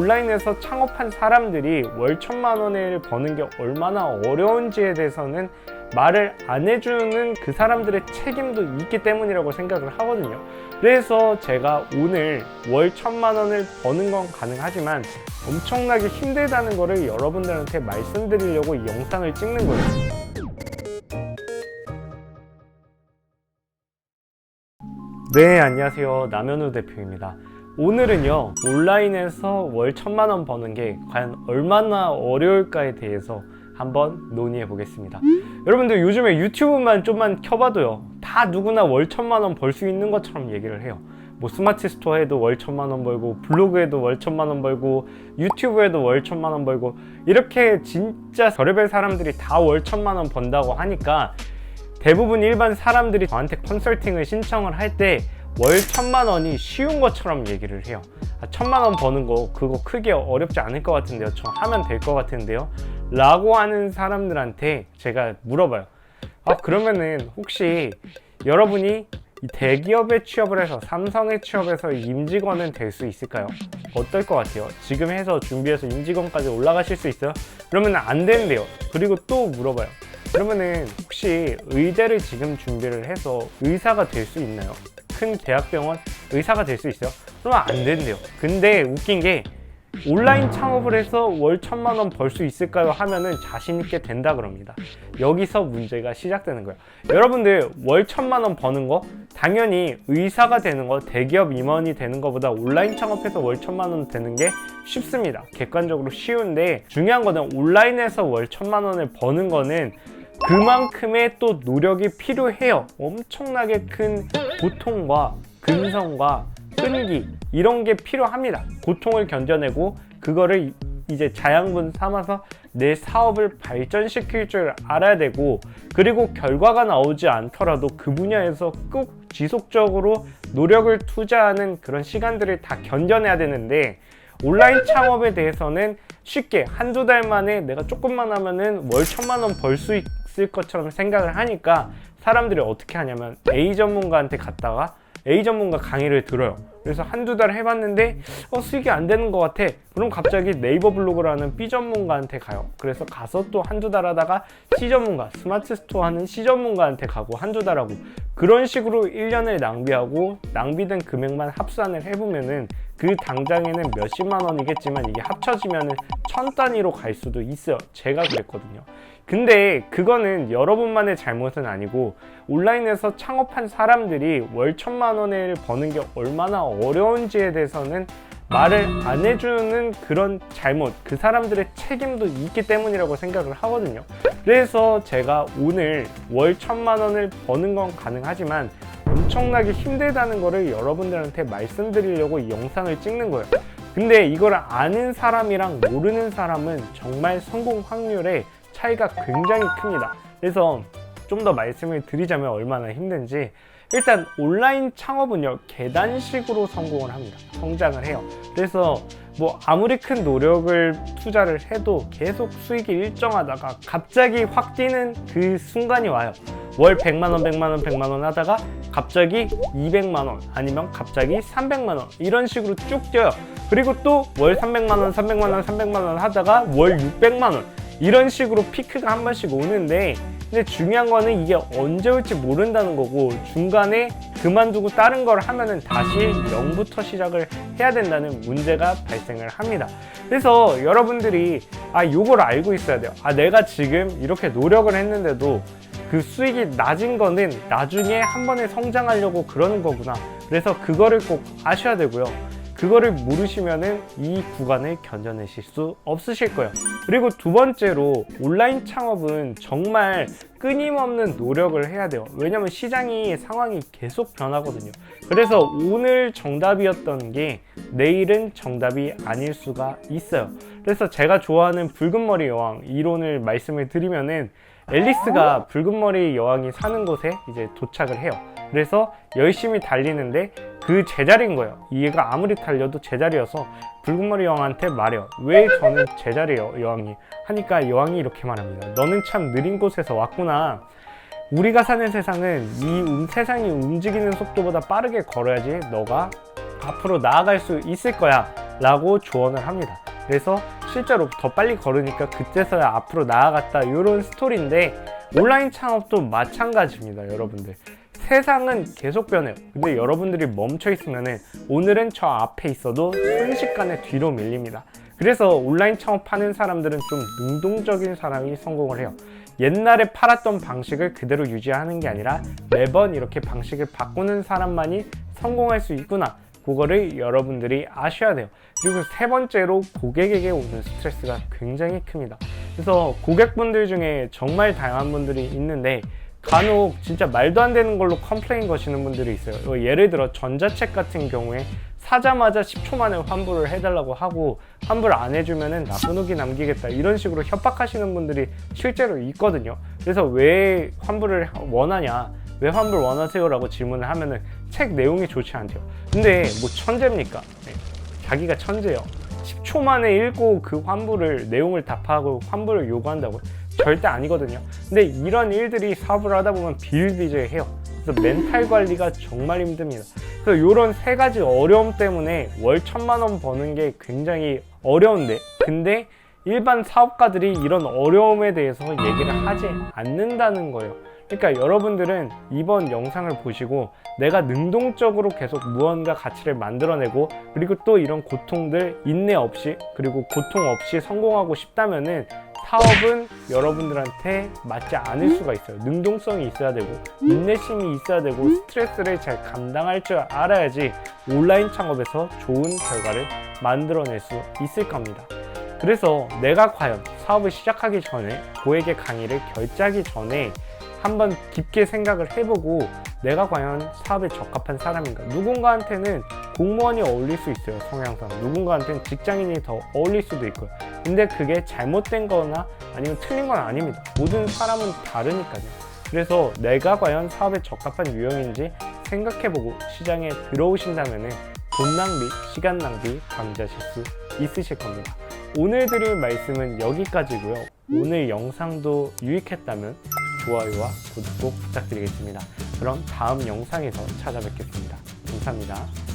온라인에서 창업한 사람들이 월 천만 원을 버는 게 얼마나 어려운지에 대해서는 말을 안 해주는 그 사람들의 책임도 있기 때문이라고 생각을 하거든요. 그래서 제가 오늘 월 천만 원을 버는 건 가능하지만 엄청나게 힘들다는 거를 여러분들한테 말씀드리려고 이 영상을 찍는 거예요. 네, 안녕하세요. 남현우 대표입니다. 오늘은요, 온라인에서 월 천만 원 버는 게 과연 얼마나 어려울까에 대해서 한번 논의해 보겠습니다. 여러분들 요즘에 유튜브만 좀만 켜봐도요, 다 누구나 월 천만 원 벌 수 있는 것처럼 얘기를 해요. 뭐 스마트 스토어에도 월 천만 원 벌고 블로그에도 월 천만 원 벌고 유튜브에도 월 천만 원 벌고 이렇게 진짜 별의별 사람들이 다 월 천만 원 번다고 하니까 대부분 일반 사람들이 저한테 컨설팅을 신청을 할때 월 천만 원이 쉬운 것처럼 얘기를 해요. 아, 천만 원 버는 거 그거 크게 어렵지 않을 것 같은데요. 저 하면 될 것 같은데요. 라고 하는 사람들한테 제가 물어봐요. 아, 그러면은 혹시 여러분이 이 대기업에 취업을 해서 삼성에 취업해서 임직원은 될 수 있을까요? 어떨 것 같아요? 지금 해서 준비해서 임직원까지 올라가실 수 있어요? 그러면 안 된대요. 그리고 또 물어봐요. 그러면은 혹시 의대를 지금 준비를 해서 의사가 될 수 있나요? 큰 대학병원 의사가 될 수 있어요? 그러면 안 된대요. 근데 웃긴 게 온라인 창업을 해서 월 천만 원 벌 수 있을까요? 하면은 자신 있게 된다 그럽니다. 여기서 문제가 시작되는 거예요. 여러분들 월 천만 원 버는 거 당연히 의사가 되는 거 대기업 임원이 되는 것보다 온라인 창업해서 월 천만 원 되는 게 쉽습니다. 객관적으로 쉬운데 중요한 거는 온라인에서 월 천만 원을 버는 거는 그만큼의 또 노력이 필요해요. 엄청나게 큰 고통과 근성과 끈기 이런 게 필요합니다. 고통을 견뎌내고 그거를 이제 자양분 삼아서 내 사업을 발전시킬 줄 알아야 되고 그리고 결과가 나오지 않더라도 그 분야에서 꼭 지속적으로 노력을 투자하는 그런 시간들을 다 견뎌내야 되는데 온라인 창업에 대해서는 쉽게 한두 달 만에 내가 조금만 하면은 월 천만 원 벌 수 있을 것처럼 생각을 하니까 사람들이 어떻게 하냐면 A 전문가한테 갔다가 A 전문가 강의를 들어요. 그래서 한두 달 해봤는데 어, 수익이 안 되는 것 같아. 그럼 갑자기 네이버 블로그라는 B 전문가한테 가요. 그래서 가서 또 한두 달 하다가 C 전문가, 스마트 스토어 하는 C 전문가한테 가고 한두 달 하고 그런 식으로 1년을 낭비하고 낭비된 금액만 합산을 해보면은 그 당장에는 몇십만 원이겠지만 이게 합쳐지면은 천 단위로 갈 수도 있어요. 제가 그랬거든요. 근데 그거는 여러분만의 잘못은 아니고 온라인에서 창업한 사람들이 월 천만 원을 버는 게 얼마나 어려운지에 대해서는 말을 안 해주는 그런 잘못, 그 사람들의 책임도 있기 때문이라고 생각을 하거든요. 그래서 제가 오늘 월 천만 원을 버는 건 가능하지만 엄청나게 힘들다는 거를 여러분들한테 말씀드리려고 이 영상을 찍는 거예요. 근데 이걸 아는 사람이랑 모르는 사람은 정말 성공 확률에 차이가 굉장히 큽니다. 그래서 좀 더 말씀을 드리자면 얼마나 힘든지 일단 온라인 창업은요 계단식으로 성공을 합니다. 성장을 해요. 그래서 뭐 아무리 큰 노력을 투자를 해도 계속 수익이 일정하다가 갑자기 확 뛰는 그 순간이 와요. 월 100만 원, 100만 원, 100만 원 하다가 갑자기 200만 원 아니면 갑자기 300만 원 이런 식으로 쭉 뛰어요. 그리고 또 월 300만 원, 300만 원, 300만 원 하다가 월 600만 원 이런 식으로 피크가 한 번씩 오는데 근데 중요한 거는 이게 언제 올지 모른다는 거고 중간에 그만두고 다른 걸 하면은 다시 0부터 시작을 해야 된다는 문제가 발생을 합니다. 그래서 여러분들이 아 요걸 알고 있어야 돼요. 아 내가 지금 이렇게 노력을 했는데도 그 수익이 낮은 거는 나중에 한 번에 성장하려고 그러는 거구나. 그래서 그거를 꼭 아셔야 되고요. 그거를 모르시면은 이 구간을 견뎌내실 수 없으실 거예요. 그리고 두 번째로 온라인 창업은 정말 끊임없는 노력을 해야 돼요. 왜냐면 시장이 상황이 계속 변하거든요. 그래서 오늘 정답이었던 게 내일은 정답이 아닐 수가 있어요. 그래서 제가 좋아하는 붉은 머리 여왕 이론을 말씀을 드리면은 앨리스가 붉은 머리 여왕이 사는 곳에 이제 도착을 해요. 그래서 열심히 달리는데 그 제자리인 거예요. 얘가 아무리 달려도 제자리여서 붉은 머리 여왕한테 말해요. 왜 저는 제자리예요, 여왕이? 하니까 여왕이 이렇게 말합니다. 너는 참 느린 곳에서 왔구나. 우리가 사는 세상은 이 음- 세상이 움직이는 속도보다 빠르게 걸어야지 너가 앞으로 나아갈 수 있을 거야. 라고 조언을 합니다. 그래서 실제로 더 빨리 걸으니까 그때서야 앞으로 나아갔다 이런 스토리인데 온라인 창업도 마찬가지입니다 여러분들 세상은 계속 변해요 근데 여러분들이 멈춰 있으면은 오늘은 저 앞에 있어도 순식간에 뒤로 밀립니다 그래서 온라인 창업하는 사람들은 좀 능동적인 사람이 성공을 해요 옛날에 팔았던 방식을 그대로 유지하는 게 아니라 매번 이렇게 방식을 바꾸는 사람만이 성공할 수 있구나 그거를 여러분들이 아셔야 돼요. 그리고 세 번째로 고객에게 오는 스트레스가 굉장히 큽니다. 그래서 고객분들 중에 정말 다양한 분들이 있는데 간혹 진짜 말도 안 되는 걸로 컴플레인 거시는 분들이 있어요. 어, 예를 들어 전자책 같은 경우에 사자마자 10초 만에 환불을 해달라고 하고 환불 안 해주면은 나쁜 후기 남기겠다 이런 식으로 협박하시는 분들이 실제로 있거든요. 그래서 왜 환불을 원하냐? 왜 환불 원하세요라고 질문을 하면은 책 내용이 좋지 않대요. 근데 뭐 천재입니까? 네. 자기가 천재요. 10초 만에 읽고 그 환불을 내용을 답하고 환불을 요구한다고 절대 아니거든요. 근데 이런 일들이 사업을 하다 보면 비일비재해요. 그래서 멘탈 관리가 정말 힘듭니다. 그래서 이런 세 가지 어려움 때문에 월 천만 원 버는 게 굉장히 어려운데, 근데 일반 사업가들이 이런 어려움에 대해서 얘기를 하지 않는다는 거예요. 그러니까 여러분들은 이번 영상을 보시고 내가 능동적으로 계속 무언가 가치를 만들어내고 그리고 또 이런 고통들 인내 없이 그리고 고통 없이 성공하고 싶다면은 사업은 여러분들한테 맞지 않을 수가 있어요. 능동성이 있어야 되고 인내심이 있어야 되고 스트레스를 잘 감당할 줄 알아야지 온라인 창업에서 좋은 결과를 만들어낼 수 있을 겁니다. 그래서 내가 과연 사업을 시작하기 전에 고액의 강의를 결제하기 전에 한번 깊게 생각을 해보고 내가 과연 사업에 적합한 사람인가 누군가한테는 공무원이 어울릴 수 있어요 성향상 누군가한테는 직장인이 더 어울릴 수도 있고요 근데 그게 잘못된 거나 아니면 틀린 건 아닙니다 모든 사람은 다르니까요 그래서 내가 과연 사업에 적합한 유형인지 생각해보고 시장에 들어오신다면 돈 낭비, 시간 낭비 방지하실 수 있으실 겁니다 오늘 드릴 말씀은 여기까지고요 오늘 영상도 유익했다면 좋아요와 구독 꼭 부탁드리겠습니다. 그럼 다음 영상에서 찾아뵙겠습니다. 감사합니다.